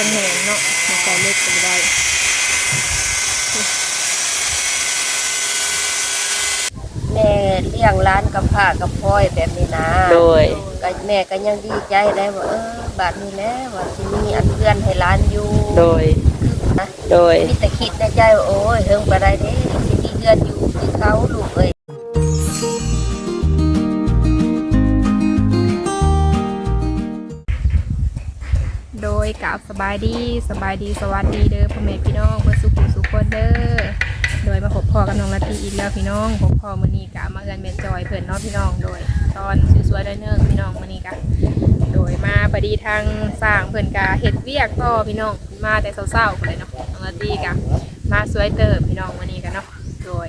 เป็นแหงเนาะเอาใส่เล็กก็บ่ได้แม่เลี้ยงร้านกับผ้ากับพลอยแบบนี้นะโดย ก็แม่ก็ยังดีใจได้ว่าเออบาดนี้แล้วว่าสิมีอันเพื่อนให้ร้านอยู่โดย นะโดย มีแต่คิดในใจว่าโอ้ยเฮิงไปได้เด้สิมีเพื่อนอยู่คือเขาลูกเอ้ย โดยกับสบายดีสบายดีสวัสดีเด้อพ่อแม่พี่น้องเพื่อสุขุสุขคนเด้อโดยมาพบพ่อกับน้องละตีอีกแล้วพี่น้องพบพ่อมือนี้กะมาเอินแม่จอยเพิ่อนเนาะพี่น้องโดย ตอนสวยๆได้เนิ่งพี่น้องมือนี้กะโดยมาพอดีทางสร้างเพิ่อนกะเฮ็ดเวียกต่อพี่น้องมาแต่เช้าๆคนเลยเนาะน้องละตีกะมาสวยเติบพี่น้องมือนี้กันเนาะโดย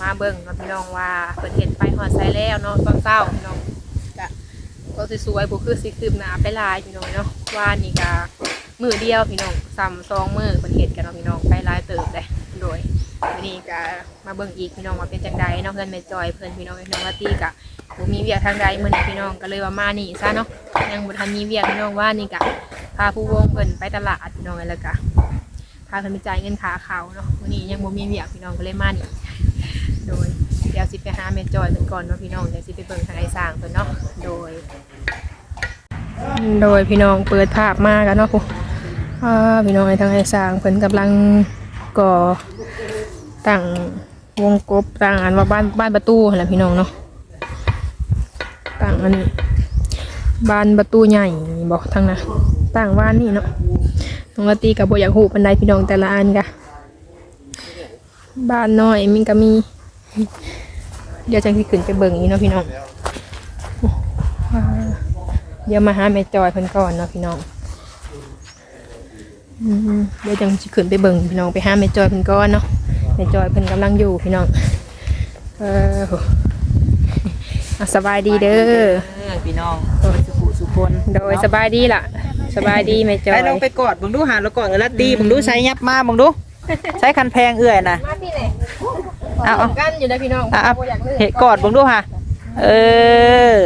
มาเบิ่งเนาะพี่น้องว่าเพิ่นเฮ็ดไปฮอดไสแล้วเนาะตอนเช้าพี่น้องกะก็สวยๆบุคือสิคืบหนาไปลายพี่น้องเนาะ ว่านี่ก็มือเดียวพี่น้องซ้ำสองมือเพิ่นเฮ็ดกันเนาะพี่น้องไปหลายเติบเลยโดยวันนี้ก็มาเบิ่งอีกพี่น้องว่าเป็นจังใดเนาะเพื่อนแม่จอยเพิ่อนพี่น้องน้องลาตี้ก็บ่มีเวียกทางใดมื้อนี้พี่น้องก็เลยว่ามานี่ซะเนาะยังบ่ทันมีเวียกพี่น้องว่านี่ก็พาผู้วงเพิ่นไปตลาดพี่น้องแล้วก็พาเพิ่นไปจ่ายเงินค่าข้าเนาะวันนี้ยังบ่มีเวียกพี่น้องก็เลยมานี่โดยเดี๋ยวสิไปหาแม่จอยเพิ่นก่อนเนาะพี่น้องเดี๋ยวสิไปเบิ่งทางไอ้สร้างเพิ่นเนาะโดย โดยพี่น้องเปิดภาพมากันเนาะพวกพี่น้องในทางไอ้สร้างเพิ่นกำลังก่อตั้งวงกบตั้งอันว่าบ้านบ้านประตูแหละพี่น้องเนาะตั้งอันบ้านประตูใหญ่บอกทางนะตั้งบ้านนี่เนาะน้องตีกับโบอยากหูปันไดพี่น้องแต่ละอันกะบ้านน้อยมันก็มี เดี๋ยวจังสิขึ้นไปเบิ่งอีกเนาะพี่น้อง เดี๋ยวมาหาแม่จอยเพิ่นก่อนเนาะพี่น้องอืมเดี๋ยวจังสิขึ้นไปเบิ่งพี่น้องไปหาแม่จอยเพิ่นก่อนเนาะแม่จอยเพิ่นกำลังอยู่พี่น้องเออโหอะสบายดีเด้อพี่น้องสุขุสุคนโดยสบายดีล่ะ สบายดีแม่จอไปยลองไปกอดมึงดูหาแล้วกอดเออละตีมึงดูใช้ยับมามึงดูใช้คันแพงเอื้อยนะมาพี่ไหนเอาเอากันอยู่นะพี่น้องอะอะบ่อยากเลิกเห็ดกอดมึงดูค่ะ เออ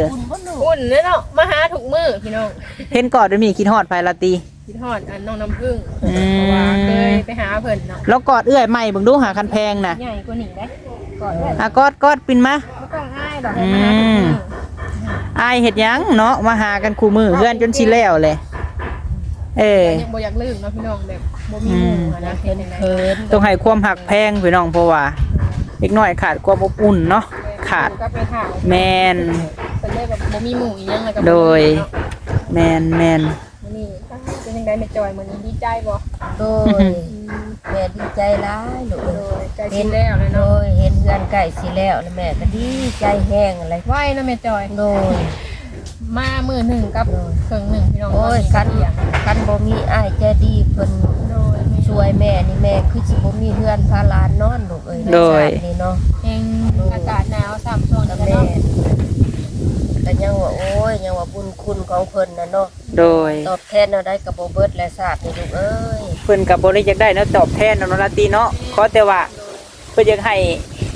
อุ่นเลยเนาะมาหาถูกมือพี่น้องเห็นกอดด้วยมีกินฮอดไปละตี คิดฮอดอันน้องน้ำผึ้งอืม เพราะว่าเคยไปหาเพิ่นเนาะแล้วกอดเอื้อยใหม่มึงดูหาคันแพงน่ะใหญ่กว่านี้ได้ก่อนได้อะกอดกอดปินมาไม่ต้องง่ายดอกให้มาหาถูกมืออายเห็ดหยังเนาะมาหากันคู่มือเพื่อนจนชิแล้วเลยเออยังบ่อยากลืมเนาะพี่น้องแบบบ่มีหมู่อะนะเห็นยังไงเพิ่นต้องให้ความหักแพงพี่น้องเพราะว่าเด็กน้อยขาดความอบอุ่นเนาะขาด ก็ไปถามแมน เป็นเลยแบบบ่มีหมู่อีหยังแล้วก็บ่มีโดยเนาะแมนแมนมื้อนี้เป็นจังได๋แม่จอยมื้อนี้ดีใจบ่โดยแม่ดีใจร้ายลูกโดเอ้ยยใกล้สิแล้วเลยโดเนาะยเห็นเพื่อนใกล้สิแล้วแล้วแม่ก็ดีใจแห้งอะไรไหวเนาะแม่จอย โดย มามื้อหนึงกับเครื่องหนึงพี่น้องโอ้ยตคัอนนนี้คันบ่มีอ้ายใจดีเพิ่นโดยมีช่วยแม่นี่แม่คือสิบ่มีเฮือนพาหลานนอนลูกเอ้ยในชาตินี้เนาะเองอากาศหนาวซ้ำช่วงแล้วนี้แม่เนาะ ก็ยังว่าโอ้ยยังว่าบุญคุณของเพิ่นน่ะเนาะโดย ตอบแทนเอาได้กับบ่เบิดและศาสตร์นี่ลูกเอ้ยเพิ่นกับบริจาคได้เนาะตอบแทนเนาะลาตีเนาะขอแต่ว่าเพิ่นอยากให้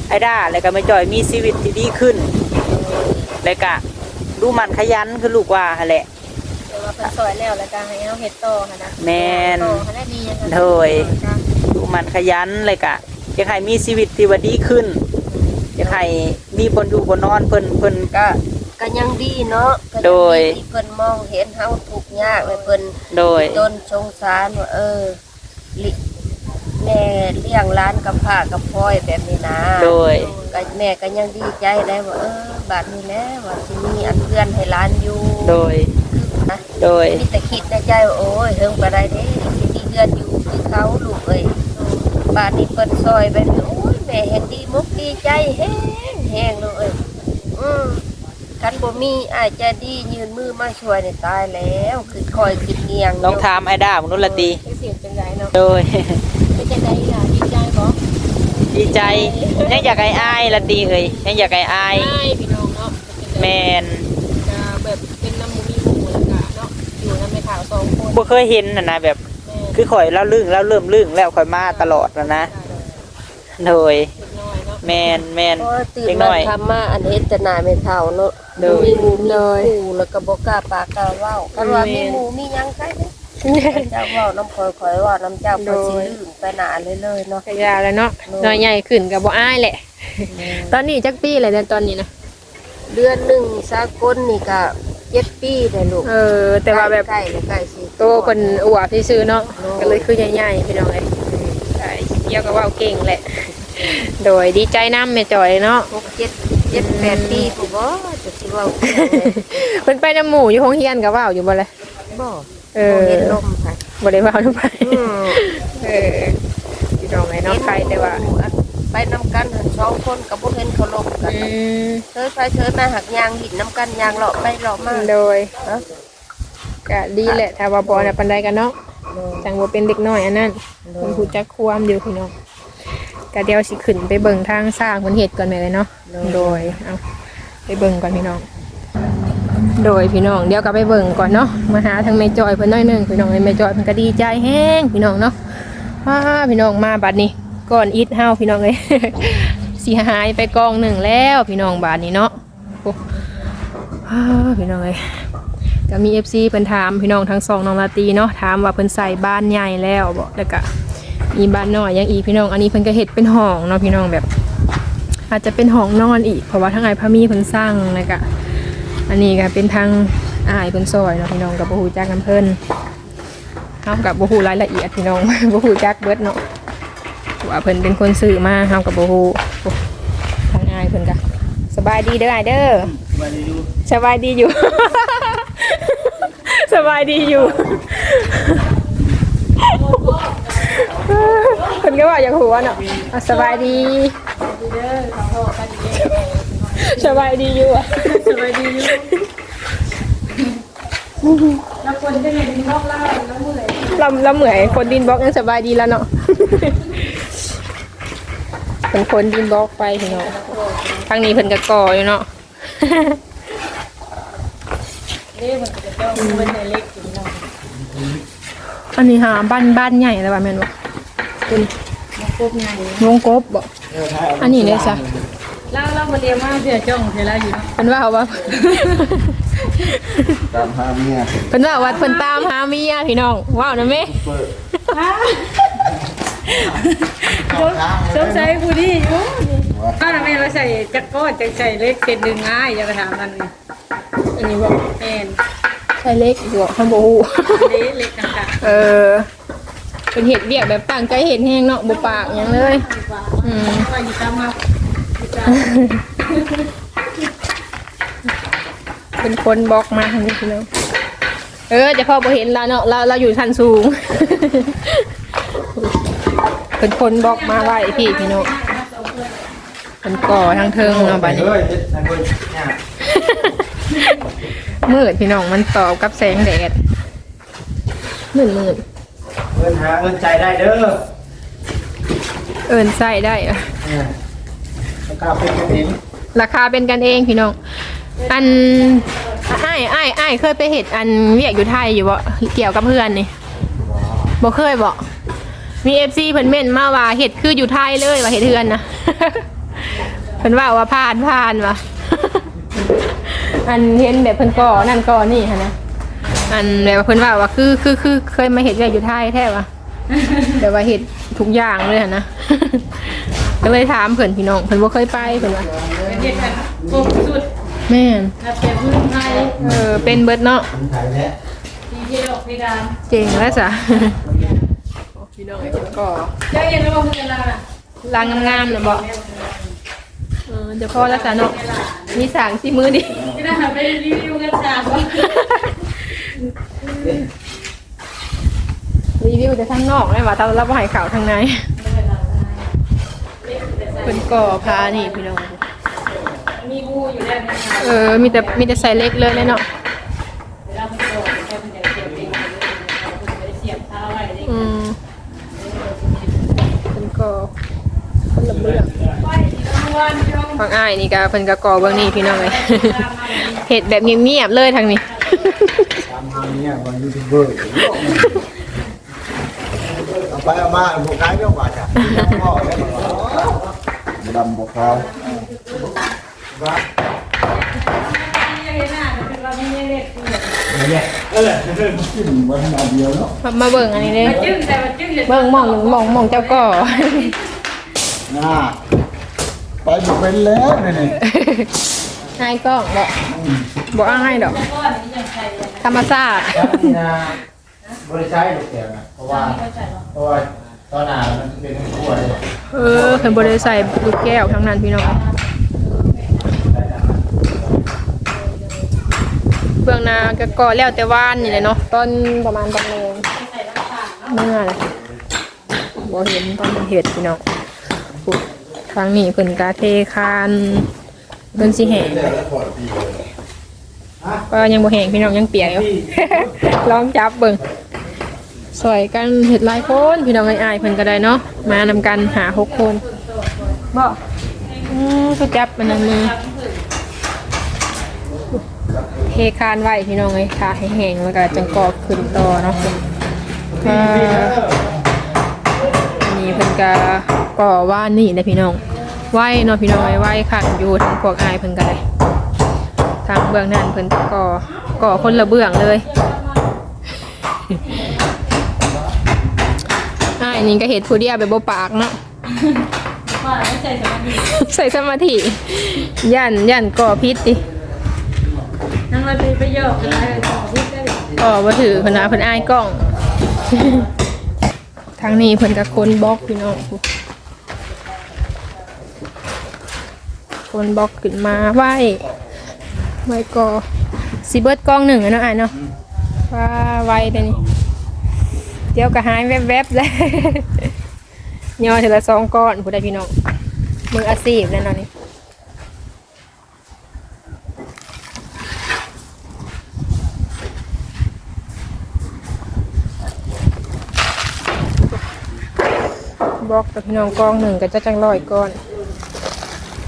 ไอ้ด้าแล้วก็แม่จอยมีชีวิตที่ดีขึ้น แล้วก็ดูมันขยันคือลูกว่าหั่นแหละแต่ว่าเพิ่นซอยแล้วแล้วก็ให้เฮาเฮ็ดต่อหั่นนะแม่นต่อให้ได้ดีอะค่ะโดย ดูมันขยันเลยกะอยากให้มีชีวิตที่ว่าดีขึ้นอยากให้มีบนอยู่บนนอนเพิ่นเพิ่นก็ ก็ยังดีเนาะก็งโดย ที่เพิ่นมองเห็นเฮาทุกข์ยากเลยเพิ่นโดยจนสงสารว่าเออลิแม่เลี้ยงร้านกับผ้ากับพลอยแบบนี้นะโดย ก็แม่ก็ยังดีใจได้ว่าเออ บาดนี้แล้วว่าสิมีอันเพื่อนให้ร้านอยู่โดย นะ โดย มีแต่คิดในใจว่าโอ้ยเฮิงไปได้เด้สิมีเพื่อนอยู่คือเขาลูกเอ้ยบาดนี้เพิ่นซอยไปโอ้ยแม่เห็นดีมุกดีใจแห้งแห้งลูกเอ้ยอืม คันบ่มีอ้ายใจดียืนมือมาช่วยนี่ตายแล้ว คือคอยคิดเงียงลองถามไอ้ด้ามนุษย์ละตีเสียงจังไดเนาะโดยเป็นจังไดล่ะดีใจบ่ดีใจยังอยากไอ้อายละตีเอ้ยยังอยากไอ้อายใช่พี่น้องเนาะแมนจะแบบเป็นน้ำหมูมีหมูแล้วก็เนาะอยู่น้ำไม่ขาวสองคนบ่เคยเห็นน่ะนะแบบแม่คือข่อยเล่าลึ่งเล่าเริ่มลึ่งแล้วข่อยมาตลอดนะนะโดยเล็กน้อยเนาะแมนแมนโอ้ยตื่นเด็กมาน้อยทำมาอันเฮ็ดแต่หน้าไม่เท่าเนาะ โดย มีหมูมีคู่แล้วก็บ่กล้าปากกล้าเว้ากันว่ามีหมูมีหยังไสเด้เจ้าเว่าน้ำคอยคอยเว่าน้ำเจ้าคอยสิลื่นไปหนาเลยเลยๆเนาะ ก็ยาวแล้วเนาะน้อยใหญ่ขึ้นก็บ่อายแหละ ตอนนี้จักปีอะไรเนี่ยตอนนี้นะเดือนหนึ่งสากลนี่ก็เจ็ดปีเลยลูกเออ แต่ว่าแบบใกล้ใกล้สิ โตคนอวบที่ซื้อๆเนาะก็เลยคือใหญ่ๆพี่น้องเอ้ยใช่เกี่ยวกับว่าวเก่งแหละ โดยดีใจน้ำแม่จอยเนาะ หกเจ็ด เจ็ดแปดปีกูบ่จะสิเว่าเก่งเลยเพิ่นไปน้ำหมู่อยู่ห้องเฮียนกับว่าวอยู่บ่เลยบ่เอบ่อเห็นลมค่ะบ่ได้ว่าวน้ำไปอืมเออพี่น้องไอ้เน้องใครแต่ว่า ไปนำกันหันสองคนกับพวกเห็นเขาลมกันอืมเธอไปเธอมาหักยางหินน้ำกันยางเลาะไปเลาะมาโดยเนาะก็ดีแหละถ้าว่าบ่น่ะปานใดกันเนาะจังบ่เป็นเด็กน้อยอันนั้นเพิ่นฮู้จักความอยู่พี่น้อง ก็เดี๋ยวสิขึ้นไปเบิ่งทางสร้างเพิ่นเฮ็ดก่อนแม่เลยเนาะโดยเอาไปเบิ่งก่อนพี่น้อง โดยพี่น้องเดี๋ยวก็ไปเบิ่งก่อนเนาะมาหาทางแม่จอยเพิ่นหน้อยหนึงพี่น้องแม่จอยเพิ่นก็ดีใจแฮงพี่น้องเนาะว้าพี่น้องมาบัดนี้ก่อนอิดเฮาพี่น้องเอ้ยสิหายไปกองหนึ่งแล้วพี่น้องบาดนี้เนาะโอ้ว้าพี่น้องเอ้ยก็มี FC เพิ่นถามพี่น้องทั้งสองน้องลาตรีเนาะถามว่าเพิ่นใส่บ้านใหญ่แล้วบ่แล้วก็ มีบ้านน้อยยังอีกพี่น้อง อันนี้เพิ่นก็เฮ็ดเป็นห้องเนาะพี่น้องแบบ อาจจะเป็นห้องนอนอีก เพราะว่าทางไอ้พามีเพิ่นสร้างแล้วก็อันนี้ก็เป็นทางอายเพิ่นซอยเนาะพี่น้องกับบ่ฮู้จักกันเพิ่นเฮากับบ่ฮู้รายละเอียดพี่น้องบ่ฮู้จักเบิดเนาะว่าเพิ่นเป็นคนซื้อมาเฮากับบ่ฮู้โอ้ทางอายเพิ่นก็สบายดีเด้ออายเด้อสบายดีอยู่สบายดีอยู่ เพิ่นก็ว่าอยากหัวเนาะอะสบายดีสบายดีอยู่อะสบายดีอยู่แล้วคนจะเห็นนอกล่าแล้วเมื่อยเราเราเหมือนคนดินบล็อกยังสบายดีแล้วเนาะเป็นคนดินบล็อกไปพี่เนาะทางนี้เพิ่นก็ก่ออยู่เนาะนี่มันจะต้องมันเล็กอยู่เนาะอันนี้หาบ้านบ้านใหญ่แล้วว่าแม่นบ่ คุณพวกไงวงกบบ่อันนี้เลยจ้ะแล้วเรามาเรียนมาเสียจ้องเสียแล้วอยู่เนาะเพิ่นว่าว่าตามหาเมียเพิ่นว่าว่าเพิ่นตามหาเมียพี่น้องว้าวนะแม่เปิดสงสัยผู้ดีอยู่ถ้าทำไมเราใส่จักรก้อนจักใส่เล็กเศษหนึ่งง่ายอย่าไปถามมันนี่อันนี้บ่แม่นใช่เล็กอยู่ทำบ่ฮู้เล็กเล็กต่างเออ เป็นเห็ดเบียกแบบตั้งใจเห็ดแห้งเนาะบ่ปากหยังเลยอืมเป็นคนบล็อกมาทางนี้พี่น้องเออจะพ่อบ่เห็นเราเนาะเราเราอยู่ชั้นสูง เป็นคนบล็อกมาไว้พี่พี่น้องเป็นก่อทางเทิงเนาะบ้านนี่ยมืดพี่น้องมันตอบกับแสงแดดมืดมืด งินหาเงินใจได้เด้อเอินใส่ได้อะเนี่ยราคาเป็นกันเองราคาเป็นกันเองพี่น้อง อันไอ้ไอ้ไอ้ายเคยไปเห็ดอันเวียกอยู่ไทยอยู่บ่เกี่ยวกับเพื่อนนี่บ่เคยบ่มีเอฟซีเพิ่นเม่นมาว่าเห็ดคืออยู่ไทยเลยว่าเห็ดเทือนนะ เพิ่นว่าว่าผ่านผ่านว่ะ อันเห็นแบบเพิ่นก่อนั่นก่อนี่ค่ะนะ อันแบบว่าเพิ่นว่าว่าคือคือคือเคยมาเห็ดเวียกอยู่ไทยแท้ว่ะ แต่ว่าเห็ดทุกอย่างเลยอะนะ ก็เลยถามเพิ่นพี่น้องเพิ่นบ่เคยไปเพิ่นว่าเป็นเด็กกันครบสุดแม่นนับแต่พื้นไทยเออเป็นเบิดเนาะคนไทยแหละที่เที่ยวเพดานเจ๋งแล้วจ้ะพี่น้องไอ้เพิ่นก็เจ้าเย็นแล้วบอกเพื่อนเราน่ะลางงามๆน่ะบ่เออเดี๋ยวพ่อแล้วจ้ะเนาะมีสางสิมือดิที่นั่นไปรีวิวกันจ้าบ่ รีวิวแต่ข้างนอกเลยว่าแต่เราบ่ให้ข่าวทางในเพิ่นก่อพานี่พี่น้อง มีงูอยู่แล้วนะคะเออ มีแต่มีแต่ใส่เล็กเลยเลยเนาะเดี๋ยวเราไปโดดแค่เป็นอย่างเดียวเองเราไปเสียบเท้าไว้เด็กอืมเพิ่นก่อคนละเบื้องวันช่องฝั่งอ้ายนี่ก็เพิ่นก็ก่อเบื้องนี้พี่น้องเลยเห็ดแบบเงียบๆเลยทางนี้ตามหา เมียก่อนยูทูบเบอร์เอาไปเอามาพวกขายเรื่องว่าจ้ะพ่อแล้วก็ดำบอกเขายังไงหน้าเป็นเราไม่ได้เล็กเนี่ยเออกินวันอันเดียวเนาะมามาเบิ่งอันนี้เด้เบิ่งหมองหนึ่งหมองหมองเจ้าก่อน่าไปอยู่เป็นแล้วนี่นี่ให้กล้องบอกบอกอ้างให้ดอก ธรรมชาตินี่นะบริษัทลูกแก้วนะเพราะว่าเพราะว่าตอนหน้ามันเป็นขั้วเลยเออเพิ่นบ่ได้ใส่ลูกแก้วทั้งนั้นพี่น้องเบื้องหน้าก็ก่อแล้วแต่ว่านนี่แหละเนาะตอนประมาณตอนแรงเมื่อแหละบ่เห็นตอนเฮ็ดพี่น้องปุ๊บทางนี้เพิ่นก็เทคานเพิ่นสิแห้ง ก็ยังบ่แห้งพี่น้องยังเปียกอยู่ลองจับเบิ่งสวยกันเฮ็ดลายคนพี่น้องอ้ายๆเพิ่นก็ได้เนาะมานำกันหาหกคนบ่อือเขาจับมันนั่นมือเทคานไว้พี่น้องเอ้ยค่ะให้แห้งแล้วก็จังกอบขึ้นต่อเนาะอ่าอันนี้เพิ่นก็ก่อว่านี่นะพี่น้องไหวเนาะพี่น้องไว้ไหวขันอยู่ทั้งพวกอายเพิ่นก็ได้ ทางเบื้องนั้นเพิ่นก็ก่อก่อคนละเบื้องเลยอ้ายนี่ก็เห็ดผู้เดียวไปบ่ปากเนาะใส่สมาธิย่านย่านก่อพิษดินั่งเลยไปไปโยกกันเลยต่อพิษได้เลยก่อบ่ถือเพิ่นว่าเพิ่นอายกล้อง ทางนี้เพิ่นก็คนบล็อกพี่น้องคนบล็อกขึ้นมาไหว ไหวก่อสิเบิดกล้องหนึ่งอะเนาะอ้ายเนาะว่าไวแต่นี่เดี๋ยวก็หายแวบๆเลยย่อทีละสองก้อนผู้ใดพี่น้องมืออาชีพแน่นอนนี่บล็อกแต่พี่น้องกล้องหนึ่งก็จะจังร้อยก้อน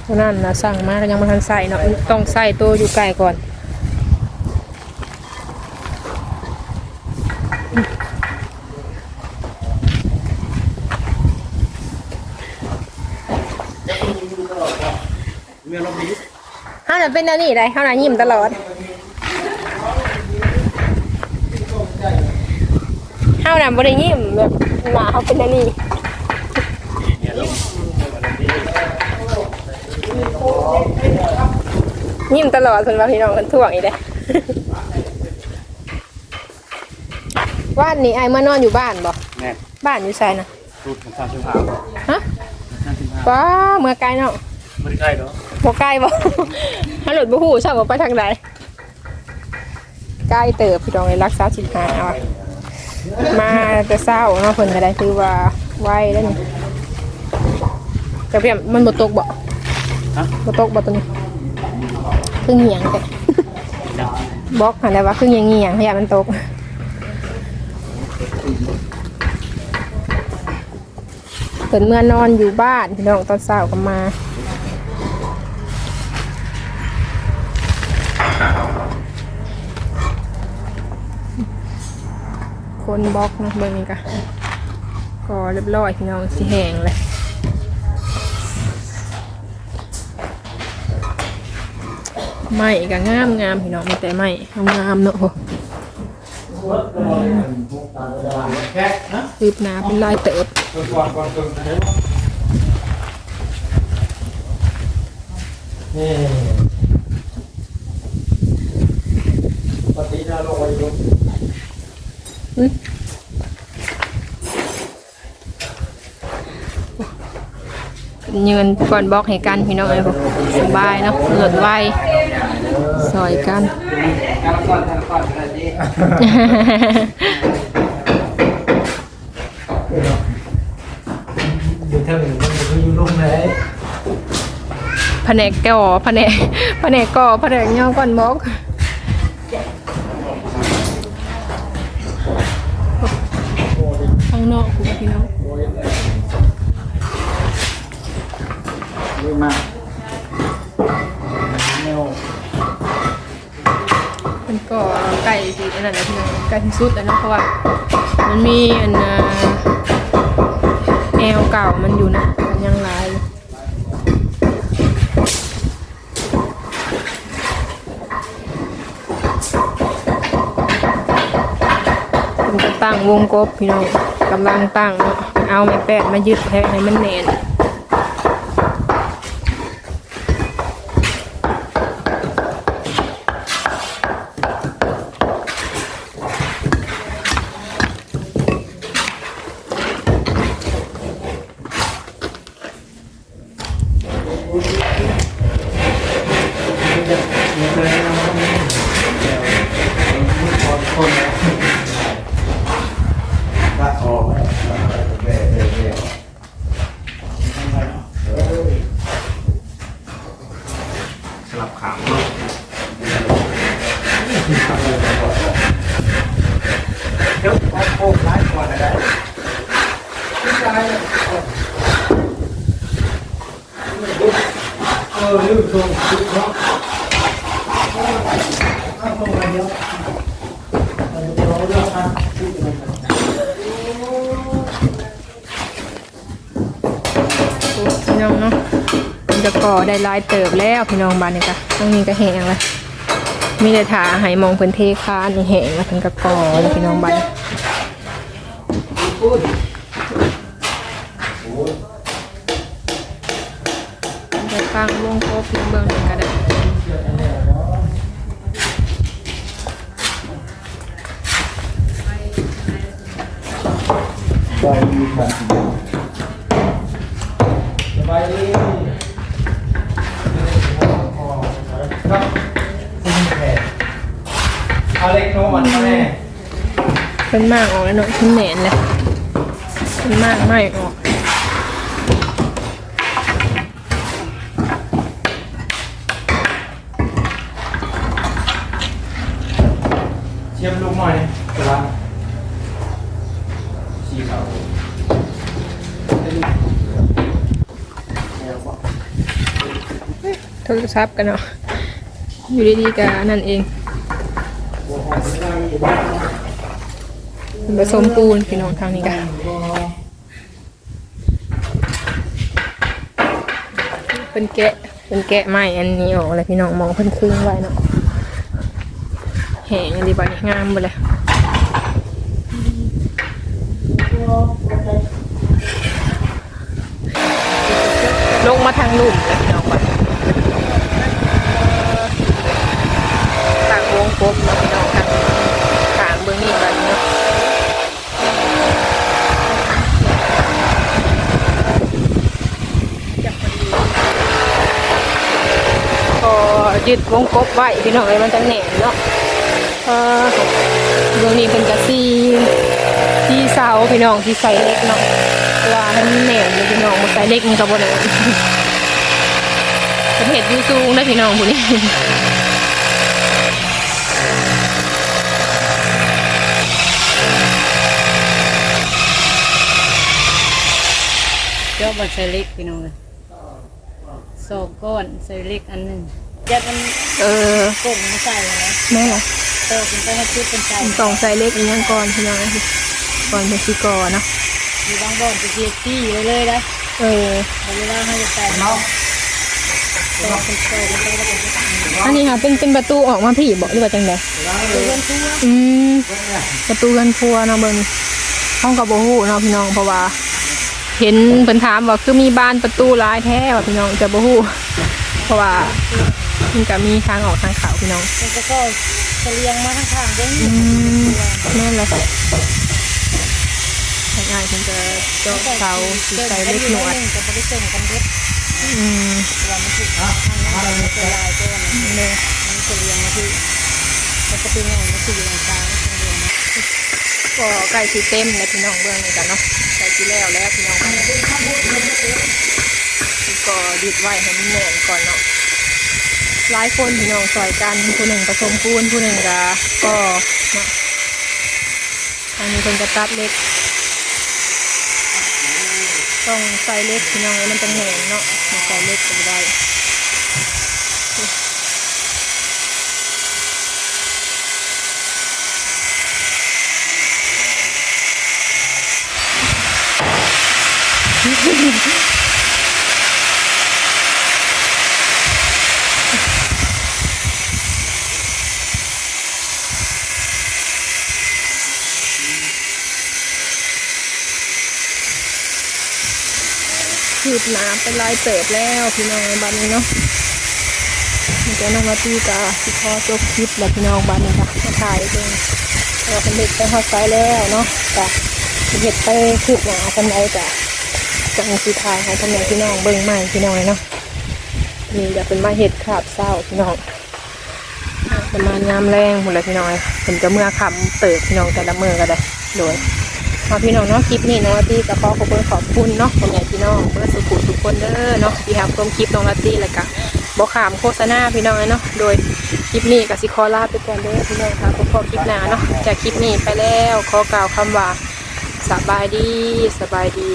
เท่านั้นนะสั่งมาก็ยังไม่ทันใส่เนาะต้องใส่ตัวอยู่ไกลก่อนห้าน่ะเป็นอันนี้ได้ห้าน่ะยิ้มตลอดห้าน่ะบ่ได้ยิ้มแบบหนาเขาเป็นอันนี้ ยิ้มตลอดเพิ่นว่าพี่น้องเพิ่นถ่วงอีเด้ว่านนี้ไอ้ายมานอนอยู่บ้านบ่แม่บ้านอยู่ไสน่ะรูดของสามสิบห้าฮะสามสิบห้าป้าเมื่อไกลเนาะบริษัทเนาะบ่ใกล้บ่ ฮัลโหลบ่ฮู้ช่างว่าไปทางใดใกล้เติบพี่น้องเลยรักษาสินหาว่ะมาแต่เศร้าเนาะเพิ่นก็ได้คือว่าไวแล้วนี่แต่เพียงมันบ่ตกบ่ฮะบ่ตกบ่ตัวนี้ ครึ่งเหียงแต่บล็อกหันได้ว่าครึ่งเหียงเหียงให้มันตกเพิ่นเมื่อนอนอยู่บ้านพี่น้องตอนเช้าก็มาคนบล็อกนะเบอร์นี้ก็ก็เรียบร้อยพี่น้องสิแหงเลย ไม่ก็งามงามพี่น้องมีแต่ไม่งามๆเนอะโหแค่นะรีบหนาเป็นลายเติบก่อนก่อนก่อนนี่ปฏินาโลกวัยรุ่นเงินก่อนบล็อกให้กันพี่น้องไอ้พวกสบายเนาะหลดไว ซอยกัน การก่อนการก่อนอะไรดีอยู่เท่าไหร่มันก็อยู่ลุ่มเลยแผนกก่อแผนกแผนกก่อแผนกย่อก่อนบล็อกข้างนอกคุณพี่น้องเยอะมากแนว มันก็ สีอันนั้นนะพี่น้องไก่ที่สุดแล้วเนาะเพราะว่า มันมีอันแอวเก่ามันอยู่นะมันยังลายตั้งวงกบพี่น้องกำลังตั้งเนาะเอาไม้แปดมายึดแทะให้มันแน่น ถ้าออกเบ้เบ้เบ้ สลับขามเนาะเดี๋ยวเอาโค้งร้ายก่อนนะได้เออลืมทรงชุดเนาะเอาลงมาเดี๋ยวเอาเดี๋ยวเรื่องครับชุดมัน พี่น้องเนาะมันจะก่อ ได้ลายเติบแล้วพี่น้องบ้านนี่กะต้องมีกระแหงเลยมีแต่ถาให้มองเพิ่นเทคานนี่แหงแล้วเพิ่นก็ก่อแล้วพี่น้องบ้านจะตั้งวงกบเพียงเบิ่งหนึ่งก็ได้ ไปดีครับสบายดีครับคุณแม่เอาเล็กโนมันมาแน่ เพิ่นมากออกแล้ว เนาะเพิ่นแหนนเลยเพิ่นมากไม่ออกเชียมลูกหน่อยกำลังชี้เขาโทรศัพท์กันเนาะอยู่ดีๆกับนั่นเอง ผสมปูนพี่น้องทางนี้กันเป็นแกะเป็นแกะไม้อันนี้ออกเลยพี่น้องมองเพิ่นครึ่งไว้เนาะแหงอันดีบ่นี่งามบ่เลยลงมาทางลุ่มเลยพี่น้องก่อน ต่างวงกบเนาะพี่น้องค่ะถางเบื้องนี้กันเนาะพอ ยึดวงกบไว้พี่น้องเลยมันจะแหน่นเนาะเออเบื้องนี้เป็นกระซีที่เสาพี่น้องที่ใส่เล็กเนาะเวลาให้มันแหน่นเลยพี่น้องมันใส่เล็กมันก็บ่ได้เป็นเห็ดอยูซูงนะพี่น้องผู้นี้เจ้าบัตรใส่เล็กพี่น้องเลยสองก้อนใส่เล็กอันหนึ่ง ยัดมันเออกลมมันใส่นะแม่ล่ะโตขึ้นไปให้ชุดเป็นใส่ต้องใส่เล็กอีกย่างก่อนพี่น้องนะก่อนเป็นสีกอเนาะมีบางบ่อนจะเสียตี้ไว้เลยนะเออเวลาให้จะใส่เนาะโตเป็นโตมันก็จะเป็นอันนี้ค่ะเป็นเป็นประตูออกมาพี่บอกหรือว่าจังไดตัวเพื่อนทั่วอืมประตูกันครัวเนาะเบิ่งห้องกับโบฮูเนาะพี่น้องเพราะว่า เห็นเพิ่นถามว่าคือมีบานประตูหลายแท้ว่าพี่น้องจะโบฮู เพราะว่ามันก็มีทางออกทางเขาพี่น้องมันจะก็เฉลียงมาข้างๆเด้งอืมแม่นเลยง่ายๆเพิ่นจะเจาะเสาสิใส่เล็กหนวดแต่ไม่ได้เต็มกันเด็ดอืมตัวมันคือทางนั้นมันจะลายตัวมันเลยมันเฉลียงมาที่แต่ก็เป็นอย่างนี้คืออยู่ในกลางเฉลียงมาก็ใกล้สิเต็มแล้วพี่น้องเบิ่งเหมือนกันเนาะใกล้สิแล้วแล้วพี่น้อง ก็ยึดไหวให้มันแหงก่อนเนาะหลายคนพี่น้องซอยกันผู้หนึ่งประชมปูนผู้หนึ่งกะก็เนาะอันนี้เนกระตัดเล็ก ต้องใส่เล็กพี่น้องมันจะแหงเนาะใส่เล็กก็ได้อืม น้าไปหลายเติบแล้วพี่น้องบ้านนี้เนาะมีแต่น้องมาตีกับสิพอจบคลิปแล้วพี่น้องบ้านนี้ค่ะมาถ่ายเองเราเป็นเด็กไปฮอดไซด์แล้วเนาะจ้ะเป็นเห็ดไปคืบหนาทำไรจ้ะจังสีถ่ายให้ทำไรพี่น้องเบิ่งใหม่พี่น้องเลยเนาะนี่จะเป็นมาเห็ดขาบเศร้าพี่น้องประมาณยามแรงหมดเลยพี่น้องเป็นจะเมื่อคำเติบพี่น้องแต่ละเมือก็ได้โดย มาพี่น้องเนาะคลิปนี้น้องลัตี้ก็ขอขอบคุณขอบคุณเนาะพ่อแม่พี่น้องเพื่อสุขุทุกคนเด้อเนาะที่รับชมคลิปน้องลัตี้เลยกะบอกขามโฆษณาพี่น้องเนาะโดยคลิปนี้กับสิคอลาไปก่อนเด้อพี่น้องค่ะพบกับคลิปหน้าเนาะจากคลิปนี้ไปแล้วขอกล่าวคำว่าสบายดีสบายดี